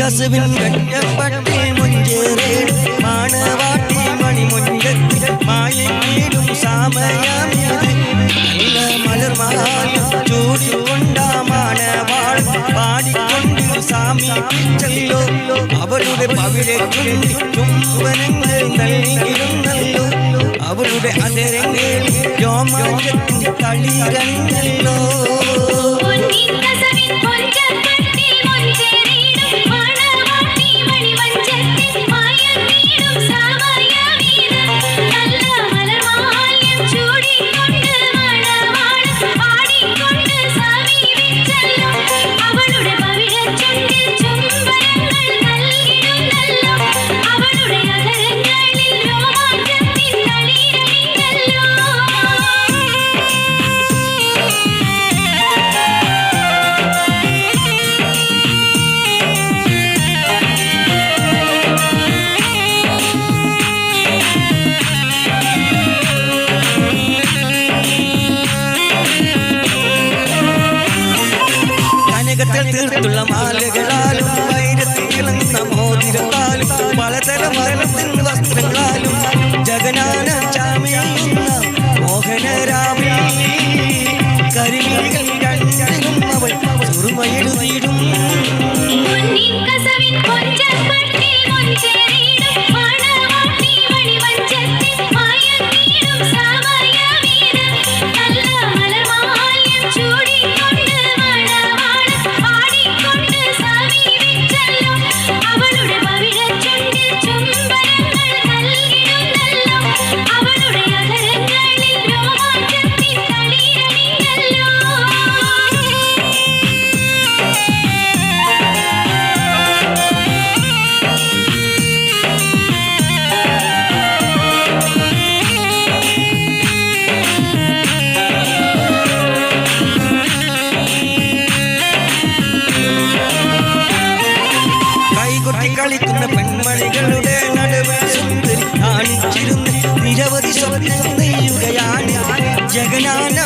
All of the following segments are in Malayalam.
കസുവിൻ കറ്റപ്പട്ടി മുഞ്ചേറേട് മാണവാട്ടി മണിമുഞ്ചത്തിൽ മായിടും സാമയാമീത് നല്ല മലർമാലും ചൂടിക്കൊണ്ട മാണവാൾ പാടിക്കൊണ്ട് സാമീപിച്ചല്ലോ അവളുടെ പവിഴക്കും ചുംബനങ്ങൾ നൽകിയിരുന്നല്ലോ അവരുടെ അതരങ്ങളിൽ രോമാഞ്ചത്തിൽ തളിരങ്ങല്ലോ പൊന്നിൻ മാലകളാലും വൈരത്തിളങ്ങുന്ന മോതിരത്താലും പലതരം മരണത്തിൻ വസ്ത്രങ്ങളാലും ജഗനാന ചാമയുന്ന മോഹനരാമി കളിക്കുന്ന പെൺമണികളുടെ കാണിച്ചിരുന്ന്. നിരവധി സ്വപ്നം നെയ്യുകയാണ് ജഗനാന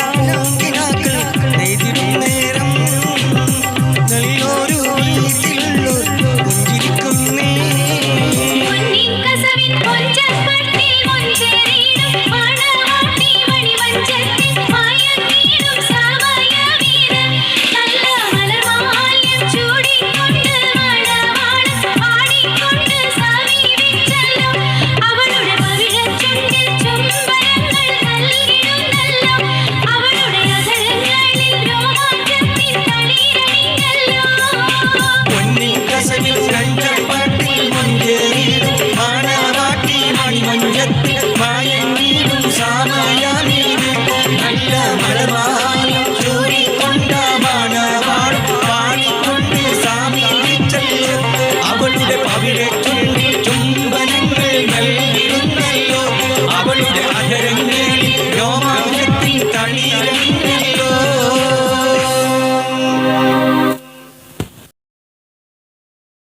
മാണവാൾ പാടിക്കൊണ്ട് സാമീപിച്ചല്ലോ അവളുടെ പവിഴച്ചു